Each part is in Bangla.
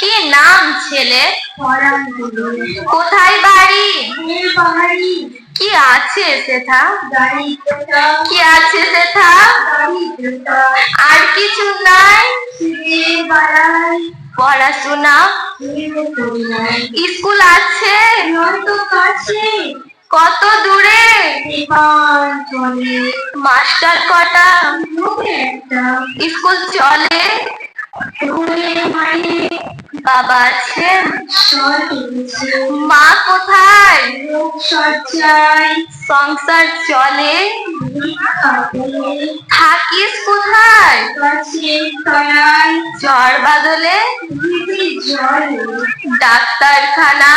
কি নাম ছেলে? কোথায় বাড়ি? কি আছে সেথা? কি আছে সেথা? আর কিছু নাই? পড়াশোনা? স্কুল আছে? কত দূরে? মাস্টার কটা? স্কুল চলে? বাবা আছেন? মা কোথায়? সংসার চলে? থাকিস কোথায়? জ্বর বাদলে ডাক্তারখানা,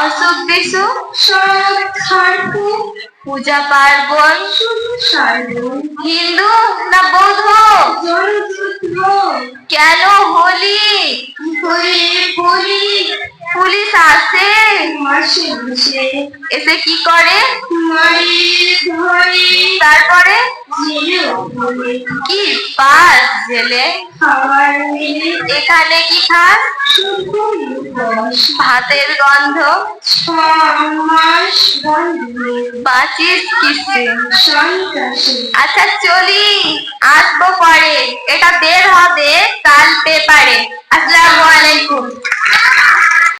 অসুখ বিসুখ, পূজা পার্বণ, হিন্দু না বৌদ্ধ? কেন হোলি? পুলিশ আসে এসে কি করে? তারপরে কি পাস জেলে? এখানে কি খাস? ভাতের গন্ধ? বাঁচিস কিসে? আচ্ছা চলি আসব পরে। এটা বের হবে কাল পেপারে। আসসালামু আলাইকুম।